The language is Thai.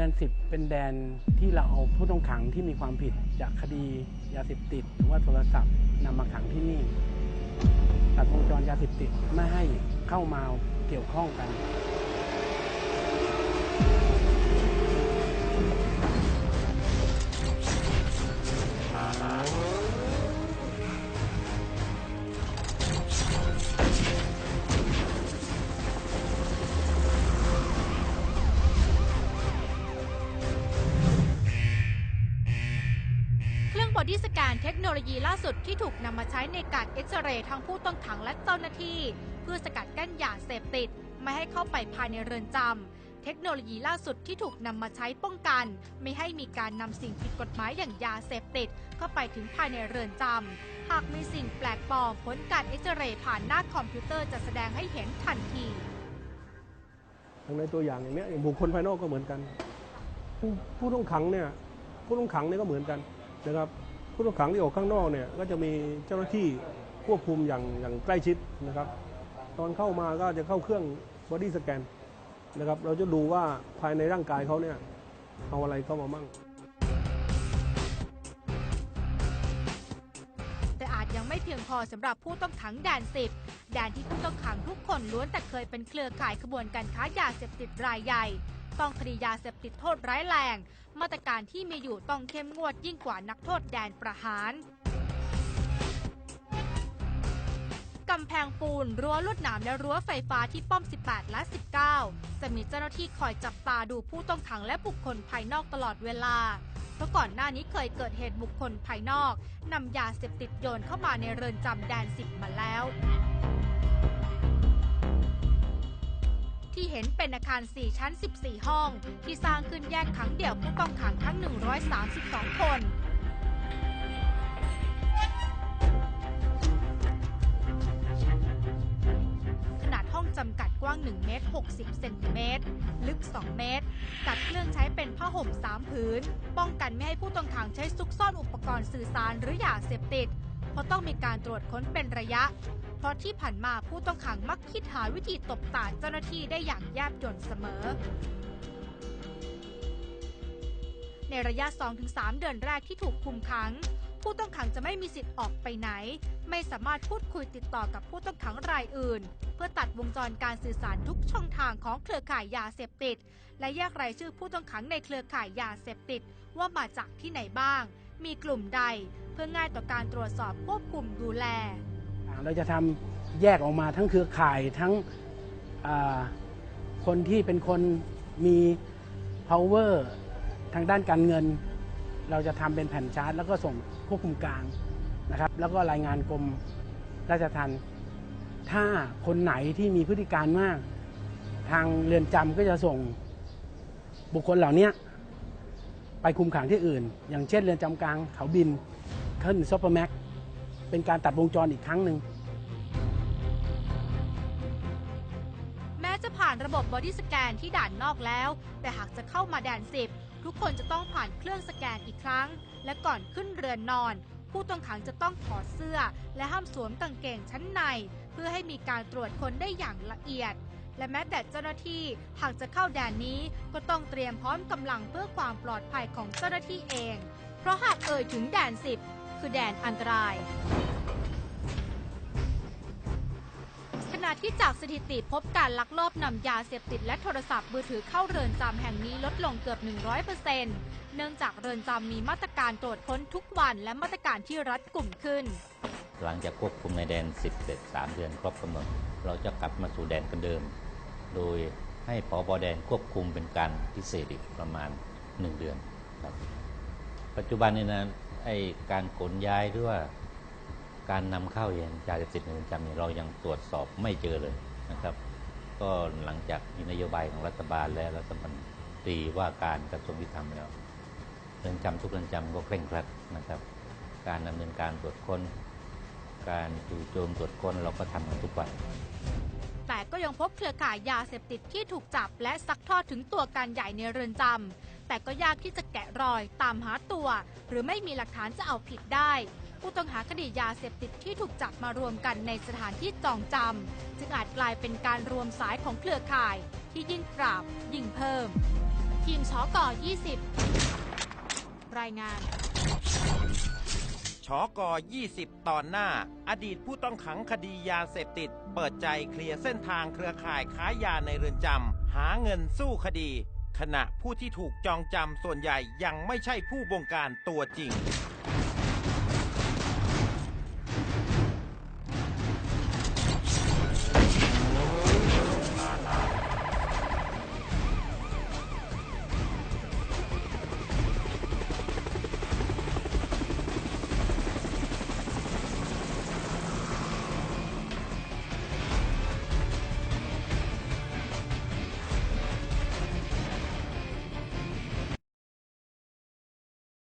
ดนสิบเป็นแดนที่เราเอาผู้ต้องขังที่มีความผิดจากคดียาเสพติด หรือว่าโทรศัพท์นำมาขังที่นี่ตัดวงจรยาเสพติดไม่ให้เข้ามาเกี่ยวข้องกัน ดี้สแกนเทคโนโลยีล่าสุดที่ถูกนำมาใช้ในการเอ็กซเรย์ทั้งผู้ต้องขังและเจ้าหน้าที่ เพื่อสกัดกั้นยาเสพติด ไม่ให้เข้าไปภายในเรือนจำเทคโนโลยีล่าสุดที่ถูกนำมาใช้ป้องกัน ไม่ให้มีการนำสิ่งผิดกฎหมายอย่างยาเสพติด เข้าไปถึงภายในเรือนจำหากมีสิ่งแปลกปลอมผลการเอ็กซเรย์ผ่านหน้าคอมพิวเตอร์จะแสดงให้เห็นทันทีอย่างในตัวอย่างอย่างนี้อย่างบุคคลภายนอกก็เหมือนกัน ผู้ผู้ต้องขังเนี่ยผู้ต้องขังเนี่ยก็เหมือนกันนะครับ ผู้ต้องขังที่ออกข้างนอกเนี่ยก็จะมีเจ้าหน้าที่ควบคุมอย่างอย่างใกล้ชิดนะครับ ตอนเข้ามาก็จะเข้าเครื่องบอดี้สแกนนะครับ เราจะดูว่าภายในร่างกายเขาเนี่ยเอาอะไรเข้ามามั่ง แต่อาจยังไม่เพียงพอสำหรับผู้ต้องขังแดนสิบแดนที่ผู้ต้องขังทุกคนล้วนแต่เคยเป็นเครือข่ายขบวนการค้ายาเสพติดรายใหญ่ ต้องคดียาเสพติดโทษร้ายแรง มาตรการที่มีอยู่ต้องเข้มงวดยิ่งกว่านักโทษแดนประหารกำแพงปูน รั้วลวดหนามและรั้วไฟฟ้าที่ป้อม 18 และ 19 จะมีเจ้าหน้าที่คอยจับตาดูผู้ต้องขังและบุคคลภายนอกตลอดเวลา เพราะก่อนหน้านี้เคยเกิดเหตุบุคคลภายนอกนำยาเสพติดโยนเข้ามาในเรือนจำแดนสิบมาแล้ว ห็นเป็นอาคาร 4 ชั้น 14 ห้อง ที่สร้างขึ้นแยกขังเดี่ยวผู้ต้องขังทั้ง 132 คนขนาดห้องจำกัดกว้าง 1 เมตร 60 เซนติเมตร ลึก 2 เมตร จัดเครื่องใช้เป็นผ้าห่ม 3 ผืน ป้องกันไม่ให้ผู้ต้องขังใช้ซุกซ่อนอุปกรณ์สื่อสารหรือยาเสพติด เพราะต้องมีการตรวจค้นเป็นระยะ เพราะที่ผ่านมาผู้ต้องขังมักคิดหาวิธีตบตาเจ้าหน้าที่ได้อย่างแยบยลเสมอ ในระยะ 2-3 เดือนแรกที่ถูกคุมขัง ผู้ต้องขังจะไม่มีสิทธิ์ออกไปไหน ไม่สามารถพูดคุยติดต่อกับผู้ต้องขังรายอื่น เพื่อตัดวงจรการสื่อสารทุกช่องทางของเครือข่ายยาเสพติด และแยกรายชื่อผู้ต้องขังในเครือข่ายยาเสพติดว่ามาจากที่ไหนบ้าง มีกลุ่มใด เพื่อง่ายต่อการตรวจสอบควบคุมดูแล เราจะทำแยกออกมาทั้งเครือข่ายทั้งคนที่เป็นคนมี power ทางด้านการเงิน เราจะทำเป็นแผ่นชาร์ตแล้วก็ส่งควบคุมกลางนะครับ แล้วก็รายงานกรมราชทัณฑ์ถ้าคนไหนที่มีพฤติการมาก ทางเรือนจำก็จะส่งบุคคลเหล่านี้ไปคุมขังที่อื่น อย่างเช่นเรือนจำกลางเขาบินขึ้นซอปเปอร์แม็ก เป็นการตัดวงจรอีกครั้งหนึ่ง แม้จะผ่านระบบบอดี้สแกนที่ด่านนอกแล้ว แต่หากจะเข้ามาแดนสิบทุกคนจะต้องผ่านเครื่องสแกนอีกครั้ง และก่อนขึ้นเรือนนอน ผู้ต้องขังจะต้องถอดเสื้อ และห้ามสวมกางเกงชั้นใน เพื่อให้มีการตรวจคนได้อย่างละเอียดและแม้แต่เจ้าหน้าที่หากจะเข้าแดนนี้ก็ต้องเตรียมพร้อมกำลังเพื่อความปลอดภัยของเจ้าหน้าที่เอง เพราะหากเอ่ยถึงแดนสิบ คือแดนอันตราย ขณะที่จากสถิติพบการลักลอบนำยาเสพติดและโทรศัพท์มือถือเข้าเรือนจำแห่งนี้ลดลงเกือบ 100%เนื่องจากเรือนจำมีมาตรการตรวจค้นทุกวันและมาตรการที่รัดกลุ่มขึ้น หลังจากควบคุมในแดน 10เสร็จ3เดือนครบกำหนดเราจะกลับมาสู่แดนกันเดิม โดยให้พอบอแดนควบคุมเป็นการพิเศษอีกประมาณ 1 เดือนครับปัจจุบันนี้นะ ไอการขนย้ายหรือว่าการนำเข้ายาเสพติดในเรือนจำเนี่ยเรายังตรวจสอบไม่เจอเลยนะครับ ก็หลังจากมีนโยบายของรัฐบาลและรัฐมนตรีว่าการกระทรวงยุติธรรมแล้วเรือนจำทุกเรือนจำก็เคร่งครัดนะครับ การดำเนินการตรวจค้น การจู่โจมตรวจค้นเราก็ทำกันทุกวันแต่ก็ยังพบเครือข่ายยาเสพติดที่ถูกจับและซักทอดถึงตัวการใหญ่ในเรือนจำ แต่ก็ยากที่จะแกะรอยตามหาตัว หรือไม่มีหลักฐานจะเอาผิดได้ ผู้ต้องหาคดียาเสพติดที่ถูกจับมารวมกันในสถานที่จองจำจึงอาจกลายเป็นการรวมสายของเครือข่าย ที่ยิ่งปราบยิ่งเพิ่ม ทีมชอกอ20 รายงานชอกอ20 ตอนหน้า อดีตผู้ต้องขังคดียาเสพติด เปิดใจเคลียร์เส้นทางเครือข่ายค้ายาในเรือนจำหาเงินสู้คดี ขณะผู้ที่ถูกจองจำส่วนใหญ่ยังไม่ใช่ผู้บงการตัวจริง